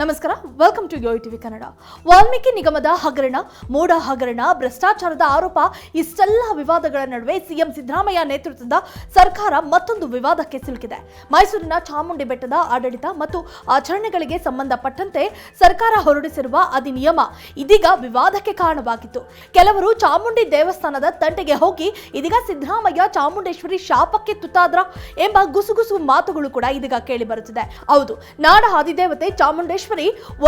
ನಮಸ್ಕಾರ welcome to yo TV Kannada Valmiki ನಿಗಮದ ಹಗರಣ, ಮೋಡ ಹಗರಣ, ಭ್ರಷ್ಟಾಚಾರದ ಆರೋಪ, ಇಷ್ಟೆಲ್ಲ ವಿವಾದಗಳ ನಡುವೆ ಸಿಎಂ ಸಿದ್ದರಾಮಯ್ಯ ನೇತೃತ್ವದ ಸರ್ಕಾರ ಮತ್ತೊಂದು ವಿವಾದಕ್ಕೆ ಸಿಲುಕಿದೆ. ಮೈಸೂರಿನ ಚಾಮುಂಡಿ ಬೆಟ್ಟದ ಆಡಳಿತ ಮತ್ತು ಆಚರಣೆಗಳಿಗೆ ಸಂಬಂಧಪಟ್ಟಂತೆ ಸರ್ಕಾರ ಹೊರಡಿಸಿರುವ ಅಧಿನಿಯಮ ಇದೀಗ ವಿವಾದಕ್ಕೆ ಕಾರಣವಾಗಿತ್ತು. ಕೆಲವರು ಚಾಮುಂಡಿ ದೇವಸ್ಥಾನದ ತಂಟೆಗೆ ಹೋಗಿ, ಇದೀಗ ಸಿದ್ದರಾಮಯ್ಯ ಚಾಮುಂಡೇಶ್ವರಿ ಶಾಪಕ್ಕೆ ತುತ್ತಾದ್ರ ಎಂಬ ಗುಸುಗುಸು ಮಾತುಗಳು ಕೂಡ ಇದೀಗ ಕೇಳಿ ಬರುತ್ತಿದೆ. ಹೌದು, ನಾಡ ಆದಿದೇವತೆ ಚಾಮುಂಡೇಶ್ವರಿ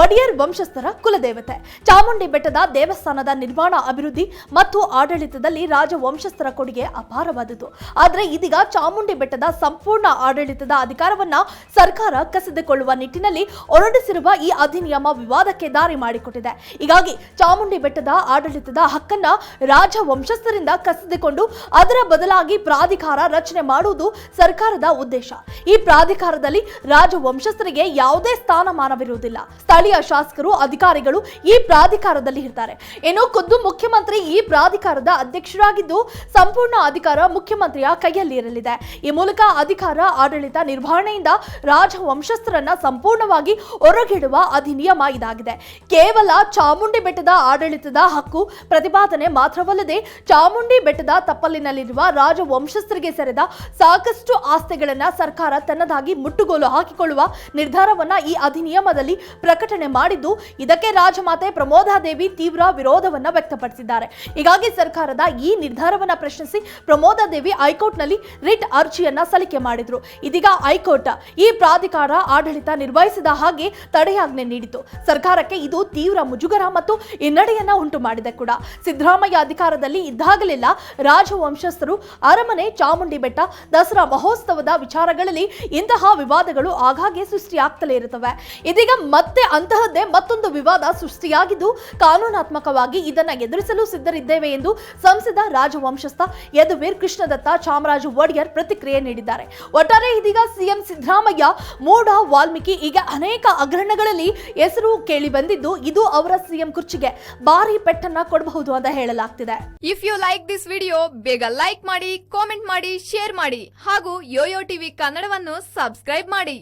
ಒಡೆಯರ್ ವಂಶಸ್ಥರ ಕುಲದೇವತೆ. ಚಾಮುಂಡಿ ಬೆಟ್ಟದ ದೇವಸ್ಥಾನದ ನಿರ್ಮಾಣ ಅಭಿವೃದ್ಧಿ ಮತ್ತು ಆಡಳಿತದಲ್ಲಿ ರಾಜ ವಂಶಸ್ಥರ ಕೊಡುಗೆ ಅಪಾರವಾದದ್ದು. ಆದರೆ ಇದೀಗ ಚಾಮುಂಡಿ ಬೆಟ್ಟದ ಸಂಪೂರ್ಣ ಆಡಳಿತದ ಅಧಿಕಾರವನ್ನ ಸರ್ಕಾರ ಕಸಿದುಕೊಳ್ಳುವ ನಿಟ್ಟಿನಲ್ಲಿ ಹೊರಡಿಸಿರುವ ಈ ಅಧಿನಿಯಮ ವಿವಾದಕ್ಕೆ ದಾರಿ ಮಾಡಿಕೊಟ್ಟಿದೆ. ಹೀಗಾಗಿ ಚಾಮುಂಡಿ ಬೆಟ್ಟದ ಆಡಳಿತದ ಹಕ್ಕನ್ನ ರಾಜ ವಂಶಸ್ಥರಿಂದ ಕಸಿದುಕೊಂಡು ಅದರ ಬದಲಾಗಿ ಪ್ರಾಧಿಕಾರ ರಚನೆ ಮಾಡುವುದು ಸರ್ಕಾರದ ಉದ್ದೇಶ. ಈ ಪ್ರಾಧಿಕಾರದಲ್ಲಿ ರಾಜ ವಂಶಸ್ಥರಿಗೆ ಯಾವುದೇ ಸ್ಥಾನಮಾನವಿರುವುದಿಲ್ಲ. ಸ್ಥಳೀಯ ಶಾಸಕರು, ಅಧಿಕಾರಿಗಳು ಈ ಪ್ರಾಧಿಕಾರದಲ್ಲಿ ಇರ್ತಾರೆ. ಏನೋ ಖುದ್ದು ಮುಖ್ಯಮಂತ್ರಿ ಈ ಪ್ರಾಧಿಕಾರದ ಅಧ್ಯಕ್ಷರಾಗಿದ್ದು ಸಂಪೂರ್ಣ ಅಧಿಕಾರ ಮುಖ್ಯಮಂತ್ರಿಯ ಕೈಯಲ್ಲಿ ಇರಲಿದೆ ಈ ಮೂಲಕ ಅಧಿಕಾರ, ಆಡಳಿತ ನಿರ್ವಹಣೆಯಿಂದ ರಾಜ ವಂಶಸ್ಥರನ್ನ ಸಂಪೂರ್ಣವಾಗಿ ಹೊರಗಿಡುವ ಅಧಿನಿಯಮ ಇದಾಗಿದೆ. ಕೇವಲ ಚಾಮುಂಡಿ ಬೆಟ್ಟದ ಆಡಳಿತದ ಹಕ್ಕು, ಪ್ರತಿಪಾದನೆ ಮಾತ್ರವಲ್ಲದೆ ಚಾಮುಂಡಿ ಬೆಟ್ಟದ ತಪ್ಪಲಿನಲ್ಲಿರುವ ರಾಜ ವಂಶಸ್ಥರಿಗೆ ಸೇರಿದ ಸಾಕಷ್ಟು ಆಸ್ತಿಗಳನ್ನ ಸರ್ಕಾರ ತನ್ನದಾಗಿ ಮುಟ್ಟುಗೋಲು ಹಾಕಿಕೊಳ್ಳುವ ನಿರ್ಧಾರವನ್ನ ಈ ಅಧಿನಿಯಮದಲ್ಲಿ ಪ್ರಕಟಣೆ ಮಾಡಿದ್ದು, ಇದಕ್ಕೆ ರಾಜಮಾತೆ ಪ್ರಮೋದಾದೇವಿ ತೀವ್ರ ವಿರೋಧವನ್ನ ವ್ಯಕ್ತಪಡಿಸಿದ್ದಾರೆ. ಹೀಗಾಗಿ ಸರ್ಕಾರದ ಈ ನಿರ್ಧಾರವನ್ನ ಪ್ರಶ್ನಿಸಿ ಪ್ರಮೋದಾದೇವಿ ಹೈಕೋರ್ಟ್ನಲ್ಲಿ ರಿಟ್ ಅರ್ಜಿಯನ್ನ ಸಲ್ಲಿಕೆ ಮಾಡಿದ್ರು. ಇದೀಗ ಹೈಕೋರ್ಟ್ ಈ ಪ್ರಾಧಿಕಾರ ಆಡಳಿತ ನಿರ್ವಹಿಸಿದ ಹಾಗೆ ತಡೆಯಾಜ್ಞೆ ನೀಡಿತು ಸರ್ಕಾರಕ್ಕೆ ಇದು ತೀವ್ರ ಮುಜುಗರ ಮತ್ತು ಹಿನ್ನಡೆಯನ್ನ ಉಂಟು ಮಾಡಿದೆ ಕೂಡ. ಸಿದ್ದರಾಮಯ್ಯ ಅಧಿಕಾರದಲ್ಲಿ ಇದ್ದಾಗಲೆಲ್ಲ ರಾಜವಂಶಸ್ಥರು ಅರಮನೆ, ಚಾಮುಂಡಿ ಬೆಟ್ಟ, ದಸರಾ ಮಹೋತ್ಸವದ ವಿಚಾರಗಳಲ್ಲಿ ಇಂತಹ ವಿವಾದಗಳು ಆಗಾಗ್ಗೆ ಸೃಷ್ಟಿಯಾಗ್ತಲೇ ಇರುತ್ತವೆ. ಇದೀಗ ಮತ್ತೆ ಅಂತಹದ್ದೇ ಮತ್ತೊಂದು ವಿವಾದ ಸೃಷ್ಟಿಯಾಗಿದ್ದು ಕಾನೂನಾತ್ಮಕವಾಗಿ ಇದನ್ನ ಎದುರಿಸಲು ಸಿದ್ಧರಿದ್ದೇವೆ ಎಂದು ಸಂಸದ ರಾಜವಂಶಸ್ಥ ಯದುವೀರ್ ಕೃಷ್ಣದತ್ತ ಚಾಮರಾಜ ಒಡೆಯರ್ ಪ್ರತಿಕ್ರಿಯೆ ನೀಡಿದ್ದಾರೆ. ಒಟ್ಟಾರೆ ಇದೀಗ ಸಿಎಂ ಸಿದ್ದರಾಮಯ್ಯ ಮೂಢ ವಾಲ್ಮೀಕಿ ಈಗ ಅನೇಕ ಅಗ್ರಣಗಳಲ್ಲಿ ಹೆಸರು ಕೇಳಿ ಬಂದಿದ್ದು ಇದು ಅವರ ಸಿಎಂ ಕುರ್ಚಿಗೆ ಭಾರಿ ಪೆಟ್ಟನ್ನ ಕೊಡಬಹುದು ಅಂತ ಹೇಳಲಾಗ್ತಿದೆ. If you like this video ಬೇಗ ಲೈಕ್ ಮಾಡಿ ಕಾಮೆಂಟ್ ಮಾಡಿ ಶೇರ್ ಮಾಡಿ ಹಾಗೂ ಯೋಯೋ ಟಿವಿ ಕನ್ನಡವನ್ನು ಸಬ್ಸ್ಕ್ರೈಬ್ ಮಾಡಿ.